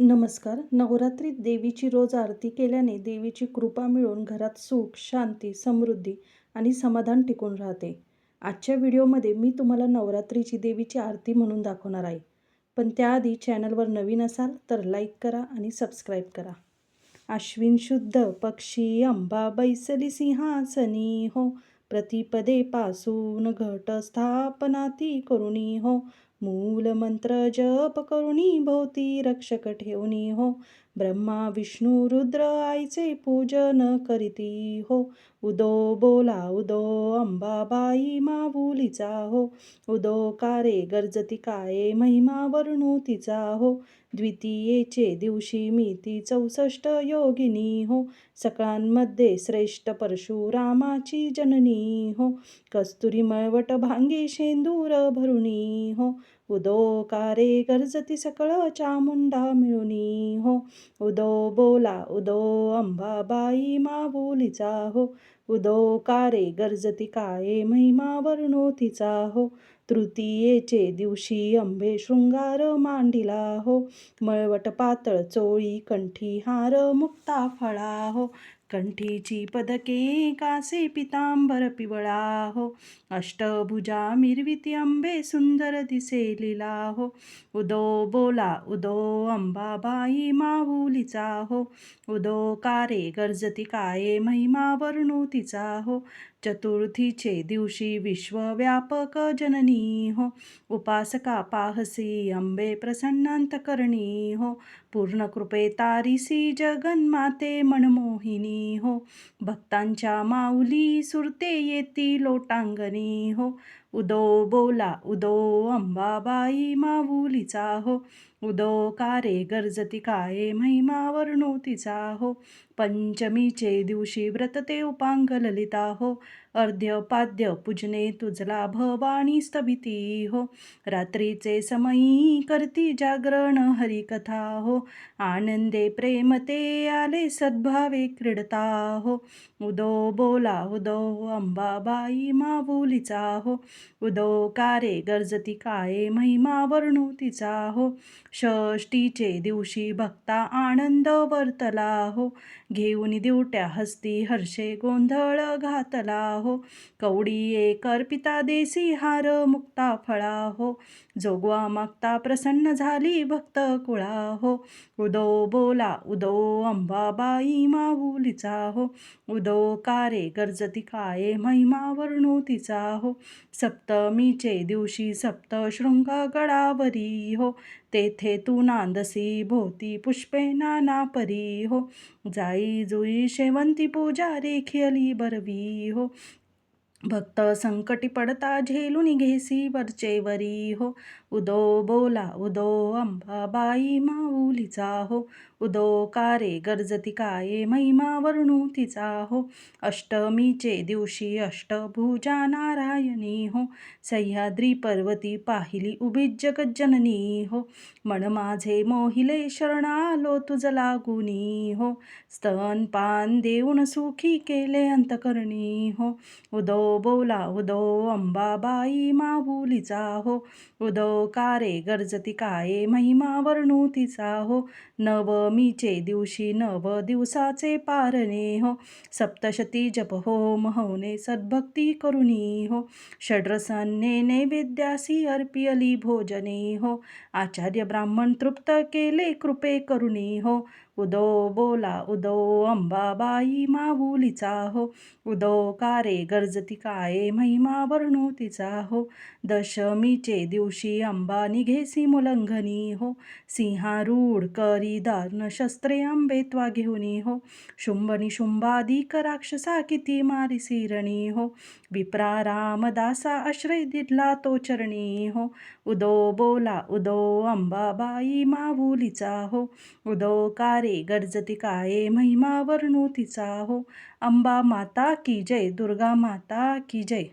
नमस्कार. नवरात्रीत देवीची रोज आरती केल्याने देवीची कृपा मिळून घरात सुख शांती समृद्धी आणि समाधान टिकून राहते. आजच्या व्हिडिओमध्ये मी तुम्हाला नवरात्रीची देवीची आरती म्हणून दाखवणार आहे. पण त्याआधी चॅनलवर नवीन असाल तर लाईक करा आणि सबस्क्राईब करा. आश्विन शुद्ध पक्षी अंबा बैसली सिंहासनी हो. प्रतिपदे पासून घट स्थापनाती करुणी हो. मूल मंत्र जप करुणी भोवती रक्षक ठेवणी हो. ब्रह्मा विष्णू रुद्र आईचे पूजन करीती हो. उदो बोला उदो अंबाबाई माऊलीचा हो. उदो कारे गर्जती काये महिमा वर्णू तिचा हो. द्वितीयेचे दिवशी मी ती चौसष्ट योगिनी हो. सकाळांमध्ये श्रेष्ठ परशुरामाची जननी हो. कस्तुरी मळवट भांगी शेंदूर भरुणी हो. उदो कारे गरजती सकळ चामुंडा मिळुनी हो. उदो बोला उदो अंबाबाई माऊलीचा हो उदो कारे गर्जती काये? महिमा वर्णो तिचा हो. तृतीयेचे दिवशी अंबे शृंगार मांडिला हो. मळवट पातळ चोळी कंठी हार मुक्ता फळा हो. कंठीची पदके कासे पितांबर पिवळा हो. अष्टभुजा मिरविती अंबे सुंदर दिसे लिला हो. उदो बोला उदो अंबाबाई माऊलीचा हो. उदो कारे गर्जती काये? महिमा वर्णू तिचा हो. चतुर्थीचे दिवशी विश्वव्यापक जननी हो. उपासका पाहसी अंबे प्रसन्नांत करणी हो. पूर्ण कृपे तारिसी जगन्माते मनमोहिनी हो. भक्तांच्या माऊली सुरते येती लोटांगणी हो. उदो बोला उदो अंबाबाई माऊलीचा हो उदो कारे गरजती काये महिमा वर्णो तिचा हो पंचमीचे दिवशी व्रतते उपांग ललिता हो. अर्ध्य पाद्य पूजने तुझला भवानी स्तभिती हो. रात्रीचे समयी करती जागरण हरिकथा हो. आनंदे प्रेम ते आले सद्भावे क्रीडता हो. उदो बोला उदो अंबाबाई माऊलीचा हो. उदो कारे गरजती काये महिमा वर्णू तिचा हो. षष्टीचे दिवशी भक्ता आनंद वर्तला हो. घेऊन दिवट्या हस्ती हर्षे गोंधळ घातला हो. कवडी एक अर्पिता देसी हार मुक्ता फळा हो. जोगवा मागता प्रसन्न झाली भक्त कुळा हो. उदो बोला उदो अंबाबाई माऊलीचा हो. उदो कारे गर्जती काये महिमा वर्णू तिचा हो. सप्तमीचे दिवशी सप्त शृंग गडावरी हो. तेथे तू नांदसी भोवती पुष्पे नाना परी हो. जाई जुई शेवंती पूजा रेखियली बरवी हो. भक्त संकटी पडता झेलून घेसी वरचे वरी हो. उदो बोला उदो अंबाबाई माऊलीचा हो. उदो कारे गरजती काये महिमा वर्णू तिचा हो. अष्टमीचे दिवशी अष्टभुजा नारायणी हो. सह्याद्री पर्वती पाहिली उभी जगज्जननी हो. मन माझे मोहिले शरणालो तुझ लागुनी हो. स्तनपान देऊन सुखी केले अंतकरणी हो. उदो बोला उदो अंबाबाई माऊलीचा हो. उदो कारे गरजती काये? महिमा वर्णू तिचा हो. नवमीचे दिवशी नव दिवसाचे पारणे हो. सप्तशती जप हो महवने सद्भक्ती करुणी हो. षड्रसन्ने नैवेद्यासी अर्पियली भोजने हो. आचार्य ब्राह्मण तृप्त केले कृपे करुणी हो. उदो बोला उदो अंबाबाई माऊलीचा हो. उदो कारे गरजती काये महिमा वर्णू तिचा हो. दशमीचे दिवशी अंबा निघेसी मुलंघनी हो. सिंहारूढ करी दारुण शस्त्रे आंबे त्वा घेऊनी हो. शुंभनी शुंभादिक राक्षसा किती मारी सिरणी हो. विप्रा रामदासा आश्रय दिला तो चरणी हो. उदो बोला उदो अंबाबाई माऊलीचा हो. उदो कारे गर्जती काये? महिमा वर्णू तिचा हो. अंबा माता की जय दुर्गा माता की जय.